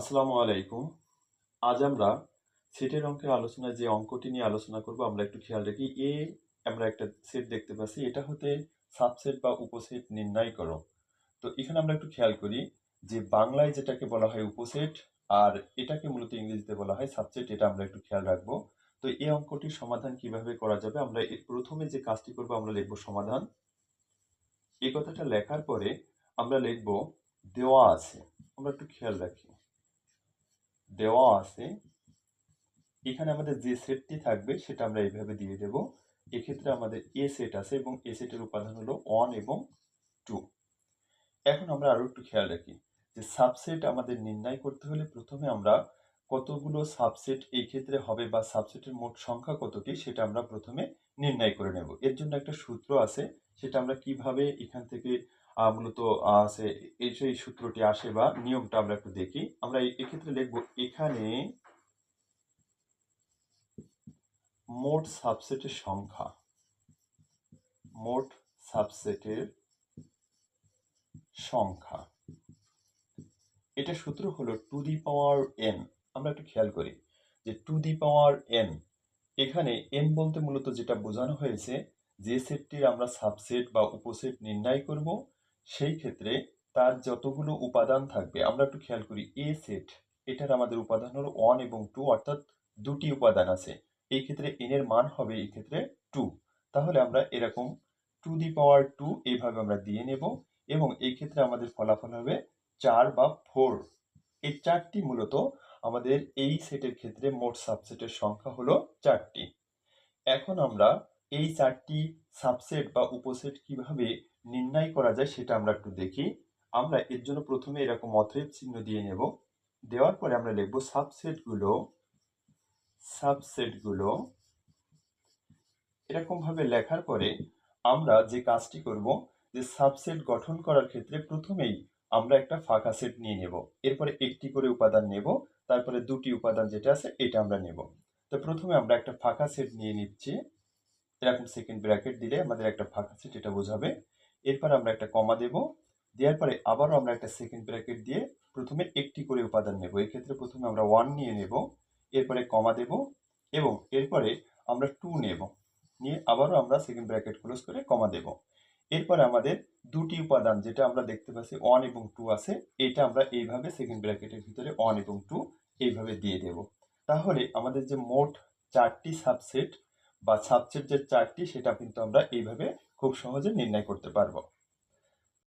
আসসালামু আলাইকুম। আজ আমরা সেটের অঙ্কের আলোচনায় যে অঙ্কটি নিয়ে আলোচনা করব, আমরা একটু খেয়াল রাখি এ আমরা একটা সেট দেখতে পাচ্ছি, এটা হতে সাবসেট বা উপসেট নির্ণয় করো। তো এখানে আমরা একটু খেয়াল করি যে বাংলায় যেটাকে বলা হয় উপসেট আর এটাকে মূলত ইংরেজিতে বলা হয় সাবসেট, এটা আমরা একটু খেয়াল রাখব। তো এই অঙ্কটির সমাধান কীভাবে করা যাবে, আমরা প্রথমে যে কাজটি করব, আমরা লিখব সমাধান। এই কথাটা লেখার পরে আমরা লিখব দেওয়া আছে, আমরা একটু খেয়াল রাখি। দেওয়া আছে। এখানে আমাদের যে সেটটি থাকবে সেটা আমরা এইভাবে দিয়ে দেব। এক্ষেত্রে আমাদের এ সেট আছে এবং এ সেটের উপাদান হলো ওয়ান এবং টু এখন আমরা আরও একটু খেয়াল রাখি যে সাবসেট আমাদের নির্ণয় করতে হলে প্রথমে আমরা কতগুলো সাবসেট এই ক্ষেত্রে হবে বা সাবসেটের মোট সংখ্যা কতটি সেটা আমরা প্রথমে নির্ণয় করে নেব। এর জন্য একটা সূত্র আছে, সেটা আমরা কীভাবে এখান থেকে মূলত আছে এই সেই সূত্রটি আসে বা নিয়মটা আমরা একটু দেখি। আমরা এক্ষেত্রে লিখব এখানে মোট সাবসেটের সংখ্যা। মোট সাবসেটের সংখ্যা। এটা সূত্র হলো টু দি পাওয়ার এন আমরা একটু খেয়াল করি যে টু দি পাওয়ার এন এখানে এন বলতে মূলত যেটা বোঝানো হয়েছে, যে সেটটির আমরা সাবসেট বা উপসেট নির্ণয় করব সেই ক্ষেত্রে তার যতগুলো উপাদান থাকবে, আমরা একটু খেয়াল করি এ সেট এটার আমাদের উপাদান হলো ওয়ান এবং টু অর্থাৎ দুটি উপাদান আছে। এই ক্ষেত্রে এন এর মান হবে এই ক্ষেত্রে টু তাহলে আমরা এরকম টু দি পাওয়ার টু এইভাবে আমরা দিয়ে নেব এবং এই ক্ষেত্রে আমাদের ফলাফল হবে চার বা ফোর এই চারটি মূলত আমাদের এই সেটের ক্ষেত্রে মোট সাবসেটের সংখ্যা হলো চারটি। এখন আমরা এই চারটি সাবসেট বা উপসেট কীভাবে নির্ণয় করা যায় সেটা আমরা একটু দেখি। আমরা এর জন্য প্রথমে এরকম অতএব চিহ্ন দিয়ে নেব। দেওয়ার পরে আমরা লিখব সাবসেটগুলো সাবসেটগুলো এরকম ভাবে লেখার পরে আমরা যে কাজটি করব, যে সাবসেট গঠন করার ক্ষেত্রে প্রথমেই আমরা একটা ফাঁকা সেট নিয়ে নেব। এরপরে একটি করে উপাদান নেব, তারপরে দুটি উপাদান যেটা আছে এটা আমরা নেব। তো প্রথমে আমরা একটা ফাঁকা সেট নিয়ে নিচ্ছি। এরকম সেকেন্ড ব্র্যাকেট দিলে আমাদের একটা ফাঁকা সেট এটা বোঝাবে। এরপর আমরা একটা কমা দেব। দেওয়ার পরে আবারও আমরা একটা সেকেন্ড ব্র্যাকেট দিয়ে প্রথমে একটি করে উপাদান নেব। এক্ষেত্রে প্রথমে আমরা ওয়ান নিয়ে নেব, এরপরে কমা দেব এবং এরপরে আমরা টু নেব। নিয়ে আবারও আমরা সেকেন্ড ব্র্যাকেট ক্লোজ করে কমা দেব। এরপরে আমাদের দুটি উপাদান যেটা আমরা দেখতে পাচ্ছি ওয়ান এবং টু আছে, এটা আমরা এইভাবে সেকেন্ড ব্র্যাকেটের ভিতরে ওয়ান এবং টু এইভাবে দিয়ে দেব। তাহলে আমাদের যে মোট চারটি সাবসেট বা সাবজেক্ট যে চারটি সেটা কিন্তু আমরা এইভাবে খুব সহজে নির্ণয় করতে পারব।